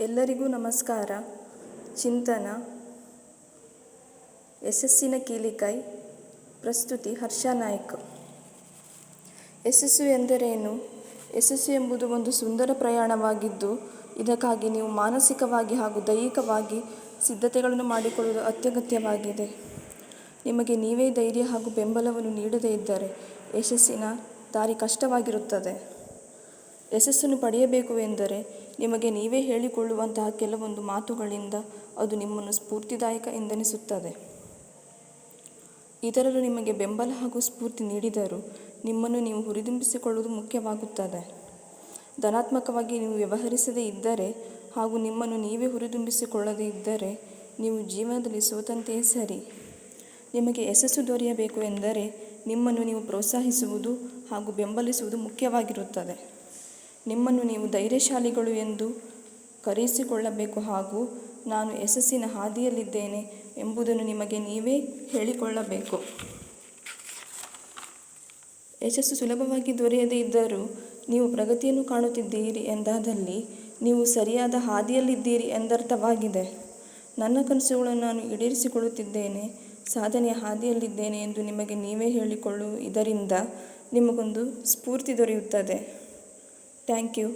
ಎಲ್ಲರಿಗೂ ನಮಸ್ಕಾರ. ಚಿಂತನ. ಯಶಸ್ಸಿನ ಕೀಲಿಕೈ. ಪ್ರಸ್ತುತಿ ಹರ್ಷ ನಾಯ್ಕ್. ಯಶಸ್ಸು ಎಂದರೇನು? ಯಶಸ್ಸು ಎಂಬುದು ಒಂದು ಸುಂದರ ಪ್ರಯಾಣವಾಗಿದ್ದು, ಇದಕ್ಕಾಗಿ ನೀವು ಮಾನಸಿಕವಾಗಿ ಹಾಗೂ ದೈಹಿಕವಾಗಿ ಸಿದ್ಧತೆಗಳನ್ನು ಮಾಡಿಕೊಳ್ಳುವುದು ಅತ್ಯಗತ್ಯವಾಗಿದೆ. ನಿಮಗೆ ನೀವೇ ಧೈರ್ಯ ಹಾಗೂ ಬೆಂಬಲವನ್ನು ನೀಡದೇ ಇದ್ದರೆ ಯಶಸ್ಸಿನ ದಾರಿ ಕಷ್ಟವಾಗಿರುತ್ತದೆ. ಯಶಸ್ಸನ್ನು ಪಡೆಯಬೇಕು ಎಂದರೆ ನಿಮಗೆ ನೀವೇ ಹೇಳಿಕೊಳ್ಳುವಂತಹ ಕೆಲವೊಂದು ಮಾತುಗಳಿಂದ ಅದು ನಿಮ್ಮನ್ನು ಸ್ಫೂರ್ತಿದಾಯಕ ಎಂದೆನಿಸುತ್ತದೆ. ಇತರರು ನಿಮಗೆ ಬೆಂಬಲ ಹಾಗೂ ಸ್ಫೂರ್ತಿ ನೀಡಿದರೂ ನಿಮ್ಮನ್ನು ನೀವು ಹುರಿದುಂಬಿಸಿಕೊಳ್ಳುವುದು ಮುಖ್ಯವಾಗುತ್ತದೆ. ಧನಾತ್ಮಕವಾಗಿ ನೀವು ವ್ಯವಹರಿಸದೇ ಇದ್ದರೆ ಹಾಗೂ ನಿಮ್ಮನ್ನು ನೀವೇ ಹುರಿದುಂಬಿಸಿಕೊಳ್ಳದೇ ಇದ್ದರೆ ನೀವು ಜೀವನದಲ್ಲಿ ಸೋತಂತೆಯೇ ಸರಿ. ನಿಮಗೆ ಯಶಸ್ಸು ದೊರೆಯಬೇಕು ಎಂದರೆ ನಿಮ್ಮನ್ನು ನೀವು ಪ್ರೋತ್ಸಾಹಿಸುವುದು ಹಾಗೂ ಬೆಂಬಲಿಸುವುದು ಮುಖ್ಯವಾಗಿರುತ್ತದೆ. ನಿಮ್ಮನ್ನು ನೀವು ಧೈರ್ಯಶಾಲಿಗಳು ಎಂದು ಕರೆಯಿಸಿಕೊಳ್ಳಬೇಕು ಹಾಗೂ ನಾನು ಯಶಸ್ಸಿನ ಹಾದಿಯಲ್ಲಿದ್ದೇನೆ ಎಂಬುದನ್ನು ನಿಮಗೆ ನೀವೇ ಹೇಳಿಕೊಳ್ಳಬೇಕು. ಯಶಸ್ಸು ಸುಲಭವಾಗಿ ದೊರೆಯದೇ ಇದ್ದರೂ ನೀವು ಪ್ರಗತಿಯನ್ನು ಕಾಣುತ್ತಿದ್ದೀರಿ ಎಂದಾದಲ್ಲಿ ನೀವು ಸರಿಯಾದ ಹಾದಿಯಲ್ಲಿದ್ದೀರಿ ಎಂದರ್ಥವಾಗಿದೆ. ನನ್ನ ಕನಸುಗಳನ್ನು ನಾನು ಈಡೇರಿಸಿಕೊಳ್ಳುತ್ತಿದ್ದೇನೆ, ಸಾಧನೆಯ ಹಾದಿಯಲ್ಲಿದ್ದೇನೆ ಎಂದು ನಿಮಗೆ ನೀವೇ ಹೇಳಿಕೊಳ್ಳು. ಇದರಿಂದ ನಿಮಗೊಂದು ಸ್ಫೂರ್ತಿ ದೊರೆಯುತ್ತದೆ. Thank you